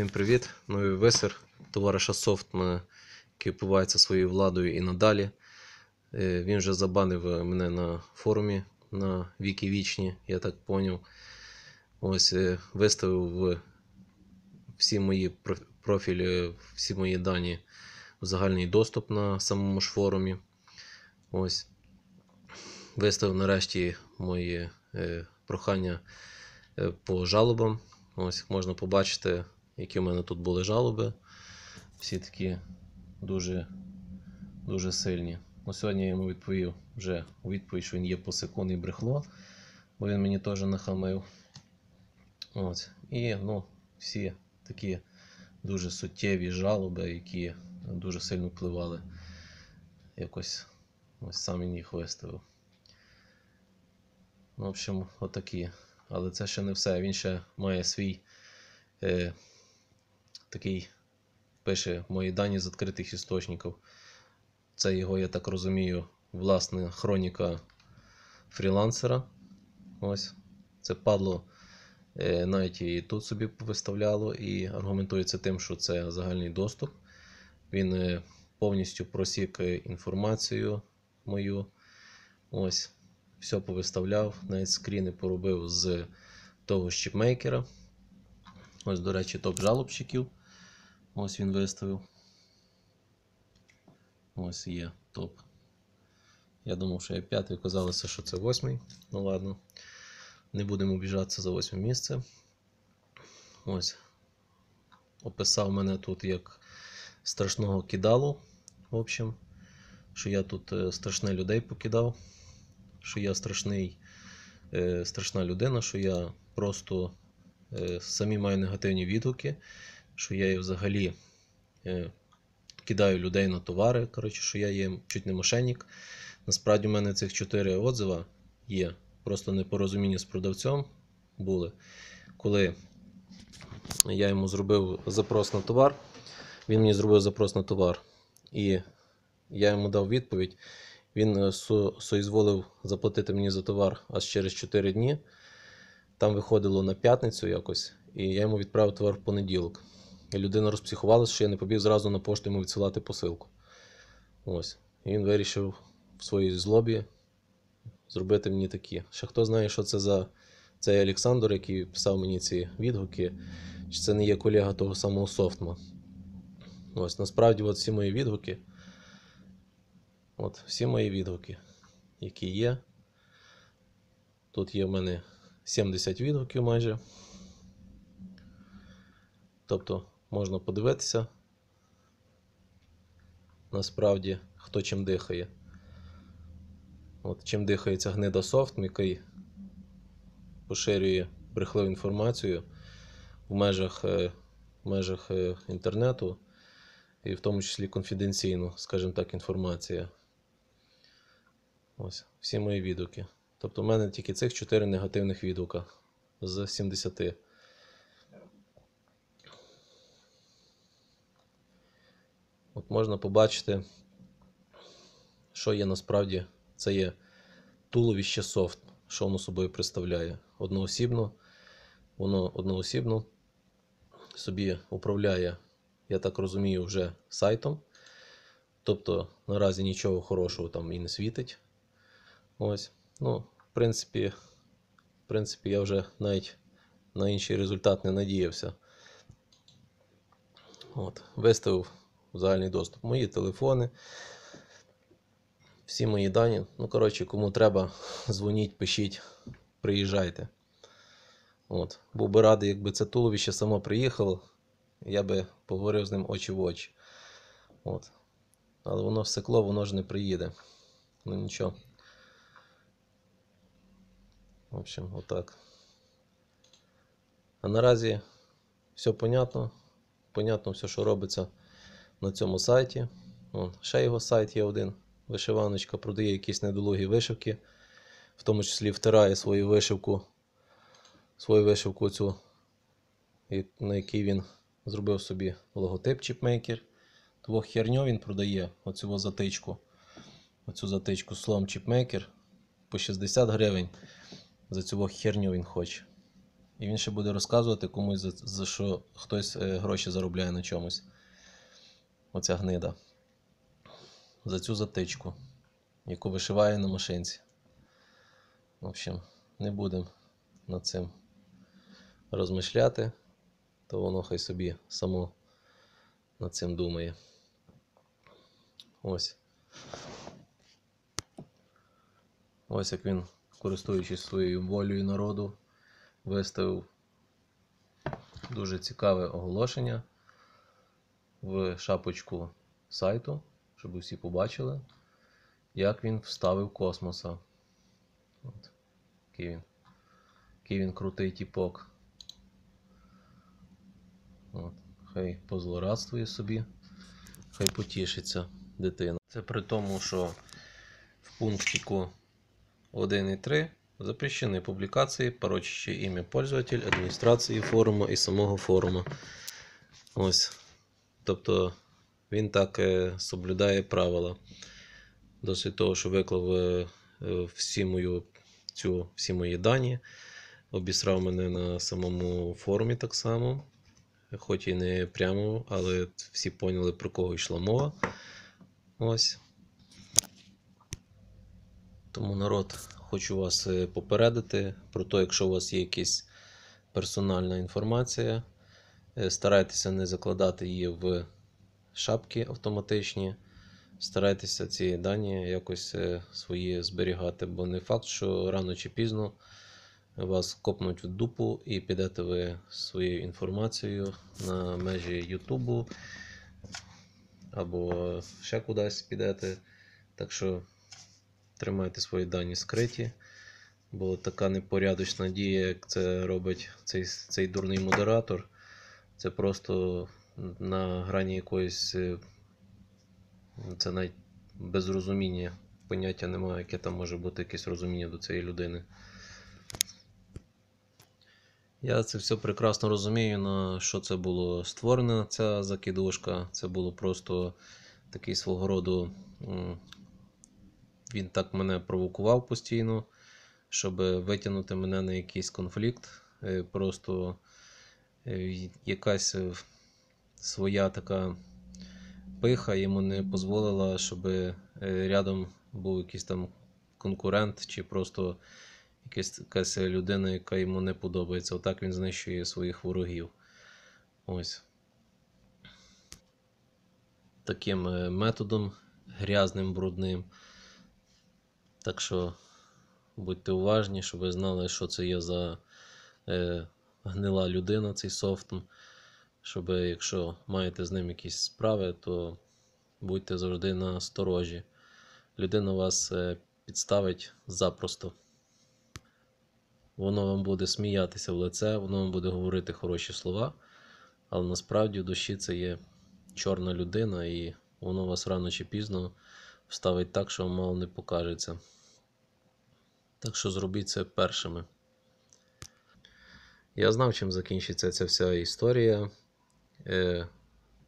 Всім привіт! Новий висер товариша Софтмана, який впивається своєю владою і надалі. Е, Він вже забанив мене на форумі на Віки Вічні, я так поняв. Ось е, виставив всі мої профілі, всі мої дані в загальний доступ на самому ж форумі. Ось. Виставив нарешті мої е, прохання по жалобам. Ось можна побачити, які в мене тут були жалоби. Всі такі дуже, дуже сильні. Ну, сьогодні я йому відповів вже у відповідь, що він є посекунд і брехло, бо він мені теж нахамив. Ось. І ну, всі такі дуже суттєві жалоби, які дуже сильно впливали. Якось ось сам він їх виставив. Ну, В общем, отакі. Але це ще не все. Він ще має свій е, такий, пише мої дані з відкритих істочників. Це його, я так розумію, власна хроніка фрілансера. Ось. Це падло е, навіть і тут собі виставляло, і аргументується тим, що це загальний доступ. Він е, повністю просік е, інформацію мою. Ось все повиставляв, навіть скріни поробив з того щіпмейкера. Ось, до речі, топ жалобщиків. Ось він виставив. Ось є топ. Я думав, що я п'ятий, казалося, що це восьмий. Ну ладно. Не будемо біжатися за восьме місце. Ось. Описав мене тут як страшного кидалу. В общем, що я тут е, страшне людей покидав що я страшний, е, страшна людина, що я просто е, самі маю негативні відгуки, що я є взагалі е, кидаю людей на товари. Коротше, що я є чуть не мошенник. Насправді, в мене цих чотири отзива є. Просто непорозуміння з продавцем були. Коли я йому зробив запрос на товар, він мені зробив запрос на товар. І я йому дав відповідь. Він е, соізволив заплатити мені за товар аж через 4 дні. Там виходило на п'ятницю якось, і я йому відправив товар в понеділок. Людина розпсихувалася, що я не побіг зразу на пошту йому відсилати посилку. Ось. І він вирішив в своїй злобі зробити мені такі. Ще хто знає, що це за цей Олександр, який писав мені ці відгуки, чи це не є колега того самого Софтма. Ось, насправді, от всі мої відгуки. От, всі мої відгуки, які є. Тут є в мене 70 відгуків майже. Тобто можна подивитися, насправді, хто чим дихає. От чим дихається гнида софт, який поширює брехливу інформацію в межах, е, в межах е, інтернету, і в тому числі конфіденційну, скажімо так, інформація. Ось, всі мої відгуки. Тобто, в мене тільки цих 4 негативних відгука з 70. От можна побачити, що є насправді. Це є туловище софт, що воно собою представляє. Одноосібно, воно одноосібно собі управляє, я так розумію, вже сайтом. Тобто наразі нічого хорошого там і не світить. Ось. Ну, в принципі, в принципі, я вже навіть на інший результат не надіявся. От. Виставив загальний доступ мої телефони, всі мої дані. Ну, коротше, кому треба, дзвоніть, пишіть, приїжджайте. От. Був би радий, якби це туловище само приїхало, я би поговорив з ним очі в очі. От. Але воно всекло, воно ж не приїде. Ну нічого. В общем, отак. А наразі все понятно. Понятно все, що робиться на цьому сайті. Вон, ще його сайт є один. Вишиваночка продає якісь недолугі вишивки. В тому числі втирає свою вишивку, свою вишивку цю, на якій він зробив собі логотип чіпмейкер. Того херню він продає оцю затичку. Оцю затичку слом чіпмейкер по 60 гривень. За цю херню він хоче. І він ще буде розказувати комусь, за, за що хтось е, гроші заробляє на чомусь. Оця гнида. За цю затичку, яку вишиває на машинці. В общем, не будемо над цим розмишляти, то воно хай собі само над цим думає. Ось. Ось як він, користуючись своєю волею народу, виставив дуже цікаве оголошення в шапочку сайту, щоб всі побачили, як він вставив космоса. От. Який він, який він крутий тіпок. От. Хай позлорадствує собі, хай потішиться дитина. Це при тому, що в пунктику 1.3 запрещены публікації, порочащие ім'я пользователь, адміністрації форуму і самого форуму. Ось. Тобто він так е, соблюдає правила. Досить того, що виклав е, е, всі, мою, цю, всі мої дані, обісрав мене на самому форумі так само. Хоч і не прямо, але всі поняли, про кого йшла мова. Ось. Тому народ, хочу вас попередити про те, якщо у вас є якась персональна інформація, старайтеся не закладати її в шапки автоматичні. Старайтеся ці дані якось е, свої зберігати, бо не факт, що рано чи пізно вас копнуть в дупу і підете ви своєю інформацією на межі Ютубу або ще кудись підете. Так що тримайте свої дані скриті, бо така непорядочна дія, як це робить цей, цей дурний модератор, це просто на грані якоїсь. е, Це навіть без розуміння. Поняття немає, яке там може бути якесь розуміння до цієї людини. Я це все прекрасно розумію, на що це було створено, ця закидушка. Це було просто такий свого роду. Він так мене провокував постійно, щоб витягнути мене на якийсь конфлікт. Е, Просто якась е, своя така пиха йому не дозволила, щоб е, рядом був якийсь там конкурент чи просто якась, людина, яка йому не подобається. Отак він знищує своїх ворогів. Ось. Таким е, методом грязним, брудним. Так що будьте уважні, щоб ви знали, що це є за е, гнила людина, цей софт. Щоб якщо маєте з ним якісь справи, то будьте завжди на сторожі. Людина вас е, підставить запросто. Воно вам буде сміятися в лице, воно вам буде говорити хороші слова, але насправді в душі це є чорна людина, і воно вас рано чи пізно вставить так, що вам мало не покажеться. Так що зробіть це першими. Я знав, чим закінчиться ця вся історія е,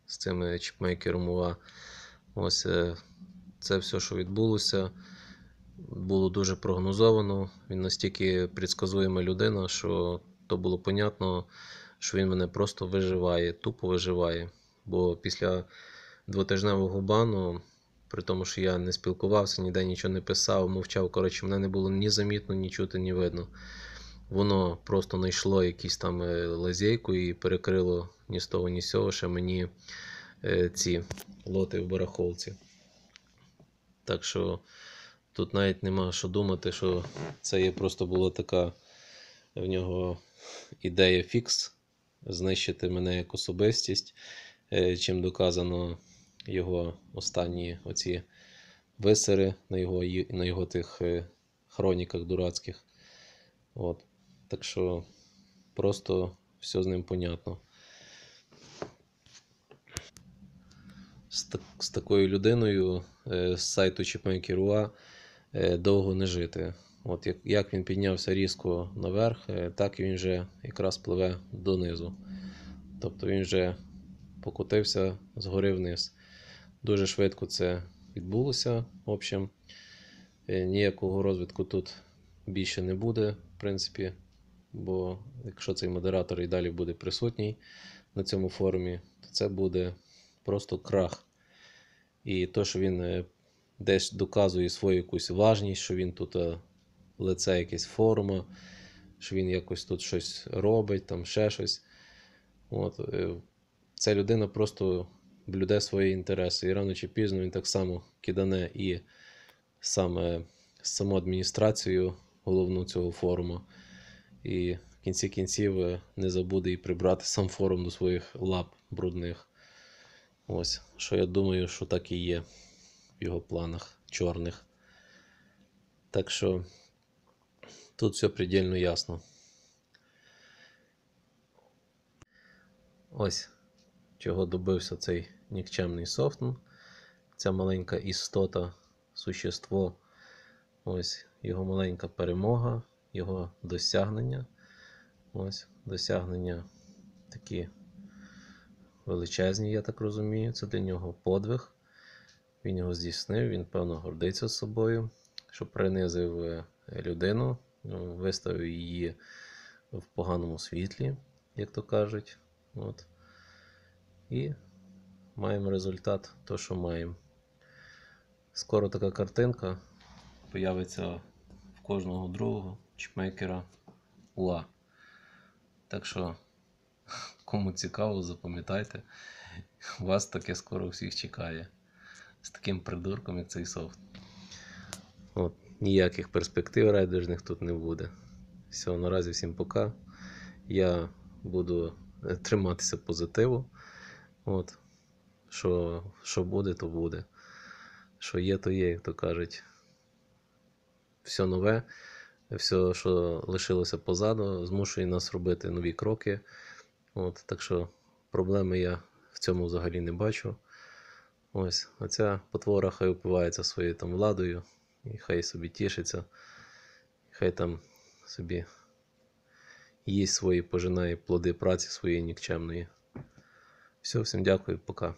з цими чіпмейкером УА. Ось е, це все, що відбулося, було дуже прогнозовано. Він настільки предсказуєма людина, що то було понятно, що він мене просто виживає, тупо виживає. Бо після двотижневого бану, при тому, що я не спілкувався, ніде нічого не писав, мовчав. Коротше, мене не було ні замітно, ні чути, ні видно. Воно просто знайшло якісь там е, лазейку і перекрило ні з того, ні з цього ще мені е, ці лоти в барахолці. Так що тут навіть нема що думати, що це є просто була така в нього ідея фікс знищити мене як особистість, е, чим доказано його останні оці висери на його, на його тих хроніках дурацьких. От. Так що просто все з ним понятно. З, так, з такою людиною е, з сайту Чіпмейкеруа е, довго не жити. От як, як він піднявся різко наверх, е, так він вже якраз пливе донизу. Тобто він вже покотився згори вниз. Дуже швидко це відбулося. В общем, ніякого розвитку тут більше не буде, в принципі, бо якщо цей модератор і далі буде присутній на цьому форумі, то це буде просто крах. І то, що він е, десь доказує свою якусь важність, що він тут е, лице якесь форуму, що він якось тут щось робить, там ще щось. От, е, ця людина просто блюде свої інтереси. І рано чи пізно він так само кидане і саме саму адміністрацію головну цього форуму. І в кінці кінців е, не забуде і прибрати сам форум до своїх лап брудних. Ось, що я думаю, що так і є в його планах чорних. Так що тут все предельно ясно. Ось чого добився цей нікчемний софтн. Ця маленька істота, существо. Ось його маленька перемога, його досягнення. Ось досягнення такі величезні, я так розумію. Це для нього подвиг. Він його здійснив, він, певно, гордиться собою, що принизив е, людину, ну, виставив її в поганому світлі, як то кажуть. От. І маємо результат, то, що маємо. Скоро така картинка появиться в кожного другого чіпмейкера УА. Так що, кому цікаво, запам'ятайте, вас таке скоро всіх чекає. З таким придурком, як цей софт. От, ніяких перспектив райдужних тут не буде. Все, наразі всім пока. Я буду е, триматися позитиву. От. Що, що буде, то буде. Що є, то є, як то кажуть. Все нове, все, що лишилося позаду, змушує нас робити нові кроки. От, так що проблеми я в цьому взагалі не бачу. Ось, а ця потвора хай упивається своєю там владою, і хай собі тішиться, хай там собі їсть свої пожинає плоди праці своєї нікчемної. Все, всім дякую, пока.